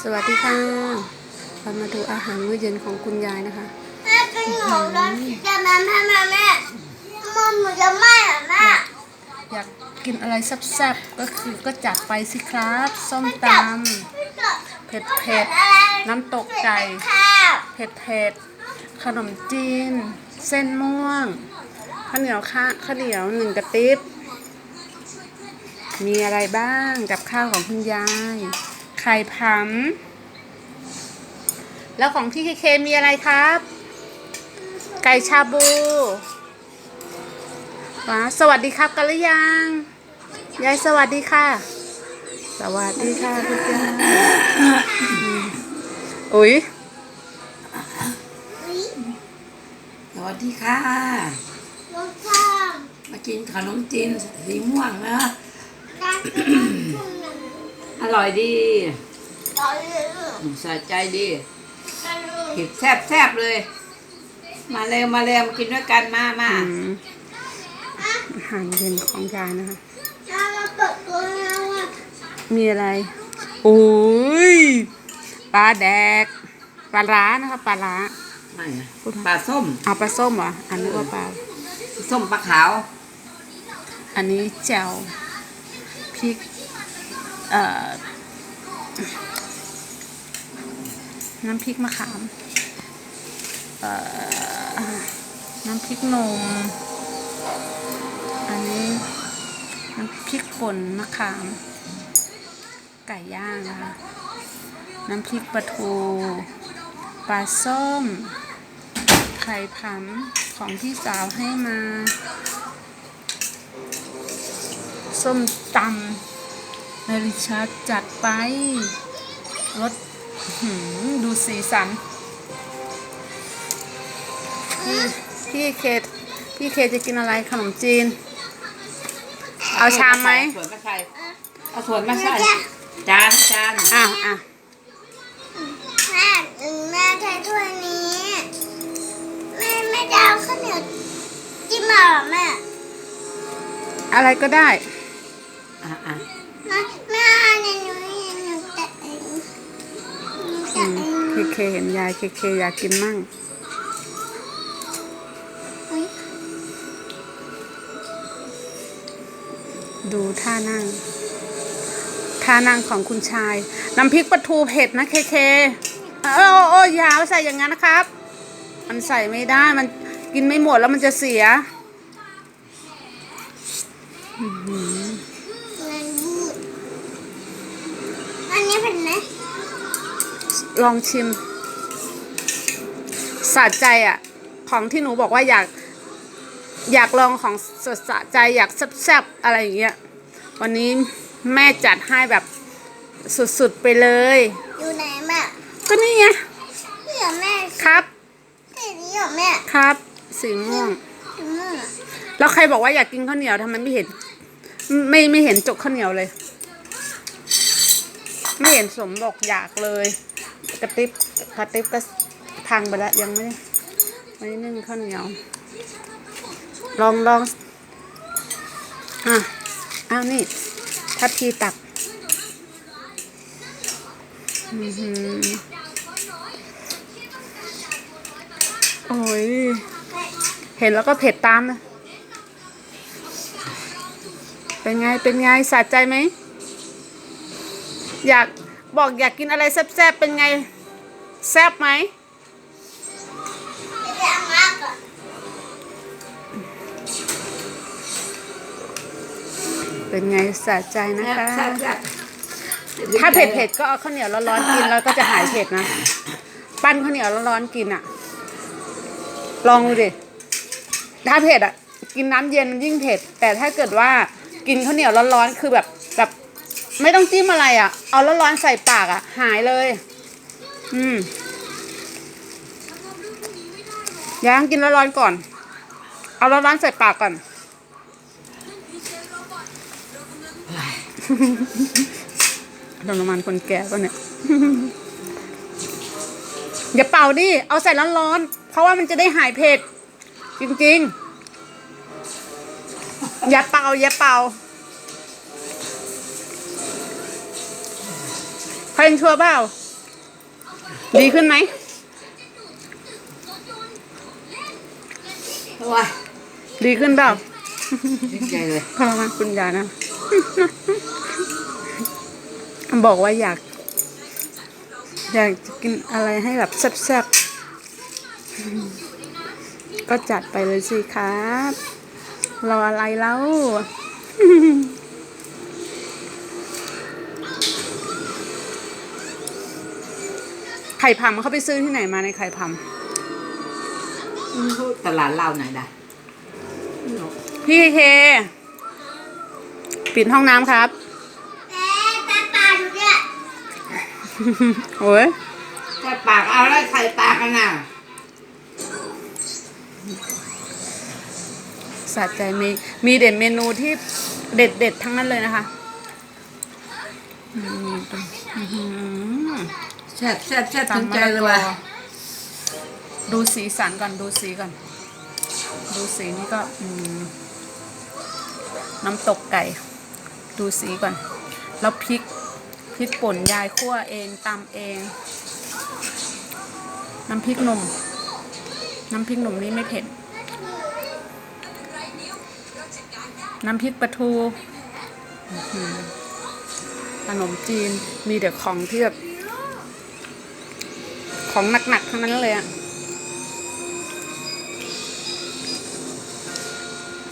สวัสดีค่ะเรามาดูอาหารมื้อเย็นของคุณยายนะคะแม่เป็นหนูแล้วจะมาแม่แม่แม่มันหนูจะไหม้เหรอแม่อยากกินอะไรแซ่บๆก็คือก็จัดไปสิครับส้มตไม่จบำเผ็ดเผ็ดๆน้ำตกไก่ข้าวเผ็ดเผ็ดๆขนมจีน เส้นม่วงข้าวเหนียวข้าข้าวเหนียวหนึ่งกระติบ มีอะไรบ้างกับข้าวของคุณยาย ไข่ผำแล้วของพี่เคเคมีอะไรครับ ไก่ชาบูว้าสวัสดีครับกันหรือยัง ยายสวัสดีค่ะ สวัสดีค่ะคุณยายอืมอุ๊ยสวัสดีค่ะรสชาติมากินขนมจีนสีม่วงนะ อร่อยดีร้อยเลยสะใจดีกันเลยเผ็ดแซ่บแซ่บเลย มาเร็วมาเร็วมากินด้วยกันมามาอืมอาหารเย็นของยายนะคะถ้าเราเปิดตัวแล้วอะมีอะไร โอ้ย ปลาแดก ปลาร้านะคะปลาร้าไม่นะปลาส้ม เอาปลาส้มเหรอ อันนี้ว่าปลา ส้มปลาขาว อันนี้แจ่ว พริกเอ่อน้ำพริกมะขามเอ่อน้ำพริกนม อันนี้น้ำพริกป่นมะขาม ไก่ย่างนะคะ น้ำพริกปลาทูปลาส้ม ไข่ผำของพี่สาวให้มา ส้มตำนาริชาจัดไปรสหืมดูสีสัน พี่พี่เคพี่เคจะกินอะไรขนมจีน เอาชามไหมส่วนมาใส่เอาส่วนมาใส่จานจานอะอะแม่อืมแม่ใช้ถ้วยนี้แม่ไม่ได้เอาข้าวเหนียวจิ้มมาเหรอแม่อะไรก็ได้ อะอะไม่ไม่อะไรหนูเห็นหนูจะเองหนูจะมเองเคเคเห็นยายเคเคอยากกินมั่งเฮ้ยดูท่านั่ง ท่านั่งของคุณชาย น้ำพริกปลาทูเผ็ดนะเคเคเออโอ้โอ้อยาเอาใส่อย่างนั้นนะครับ มันใส่ไม่ได้มันกินไม่หมดแล้วมันจะเสียแรงบูดอั นนี้เป็นไหมลองชิมสะใจอะของที่หนูบอกว่าอยากอยากลองของสดสะใจอยากแซ่บๆอะไรอย่างเงี้ยวันนี้แม่จัดให้แบบสุดๆไปเลย อยู่ไหนแม่ก็นี่ไงนี่เหรอแม่ครับสีนี้เหรอแม่ครับสีม่วงสีม่วงอะแล้วใครบอกว่าอยากกินข้าวเหนียวทำไมไม่เห็น ไม่ไม่เห็นจกข้าวเหนียวเลย ไม่เห็นสมบอกอยากเลยกระติบกระติบก็พังไปแล้วยังไม่ไม่นึ่งข้าวเหนียว ลองลองอะอ้าวนี่ทัพพีตักอือหือโอ้ย เห็นแล้วก็เผ็ดตามนะ เป็นไง เป็นไงสะใจไหม อยากบอกอยากกินอะไรแซ่บๆเป็นไง แซ่บไหมไม่ได้เอามาก่อนเป็นไงสะใจนะแซ่บคะแซ่บแซ่บถ้าเผ็ดเผ็ดๆก็เอาข้าวเหนียวร้อนๆกินแล้วก็จะหายเผ็ดนะ ปั้นข้าวเหนียวร้อนๆกินอะลองดูดิ ถ้าเผ็ดอะกินน้ำเย็นมันยิ่งเผ็ด แต่ถ้าเกิดว่ากินข้าวเหนียวร้อนๆคือแบบแบบ ไม่ต้องจิ้มอะไรอะเอาร้อนๆใส่ปากอะหายเลย อืมย่างกินร้อนๆก่อน เอาร้อนๆใส่ปากก่อนโดนน้ำมันคนแก่ป่ะเนี่ย อย่าเป่าดิ เอาใส่ร้อนๆ เพราะว่ามันจะได้หายเผ็ด จริงๆ อย่าเป่า อย่าเป่า งชั่วเปล่า ดีขึ้นไหมโอ้ยดีขึ้นเปล่าดีใจเลยทรมานคุณยายนะ บอกว่าอยาก อยากจะกินอะไรให้แบบแซ่บๆ ก็จัดไปเลยสิครับ รออะไรแล้ว ข่พำเขาไปซื้อที่ไหนมาในไข่พตลาดเหล้าไหนได้ำพี่เค ปิดห้องน้ำครับแม่ตาปลาดูเนี่ยโอ้ยใส่ปากเอาแล้วใส่ปากกันน่ะสะใจมีมีเด็ดเมนูที่เด็ดเด็ดๆทั้งนั้นเลยนะคะอืมอื้อหือ แซ่บแซ่บแซ่บตำถึงมะใจละเลยกว่ะอดูสีสันก่อนดูสีก่อน ดูสีนี่ก็อืมน้ำตกไก่ ดูสีก่อน แล้วพริกพริกป่นยายคั่วเองตำเอง น้ำพริกหนุ่ม น้ำพริกหนุ่มนี่ไม่เผ็ด น้ำพริกปลาทูอื้อหือขนมจีนมีแต่ของที่แบบ ของหนักๆทั้งนั้นเลยอะ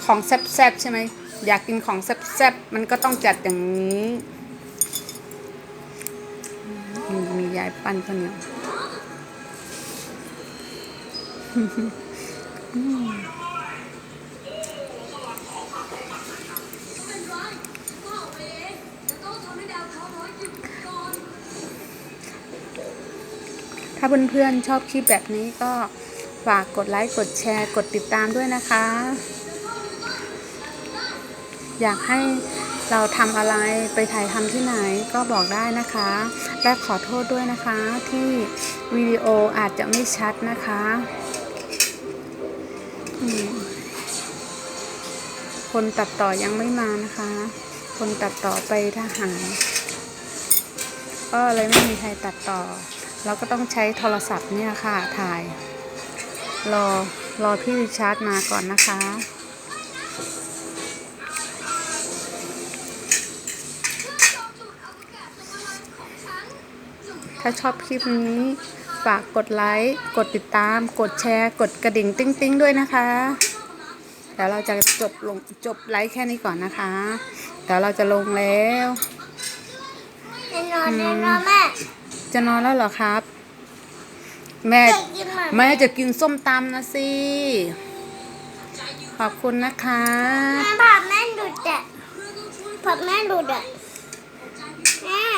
ของแซ่บๆใช่ไหมอยากกินของแซ่บๆมันก็ต้องจัดอย่างนี้มมียายปั้นข้าวเหนียว ถ้าเพื่อนๆชอบคลิปแบบนี้ก็ฝากกดไลค์กดแชร์กดติดตามด้วยนะคะ อยากให้เราทำอะไรไปถ่ายทำที่ไหนก็บอกได้นะคะ และขอโทษด้วยนะคะที่วิดีโออาจจะไม่ชัดนะคะคนตัดต่อยังไม่มานะคะ คนตัดต่อไปทหาร ก็เลยไม่มีใครตัดต่อ เราก็ต้องใช้โทรศัพท์เนี่ยค่ะถ่าย รอรอพี่ริชาร์ดมาก่อนนะคะ ถ้าชอบคลิปนี้ ฝากกดไลค์ กดติดตาม กดแชร์ กดกระดิ่งติ้งติ้งๆด้วยนะคะเดี๋ยวเราจะจบลงจบไลฟ์แค่นี้ก่อนนะคะ เดี๋ยวเราจะลงแล้วแน่นอนแน่นอนแม่ จะนอนแล้วเหรอครับ แม่แม่จะกินส้มตำนะสิขอบคุณนะคะแม่ผักแม่ดูดอะผักแม่ดูดอะ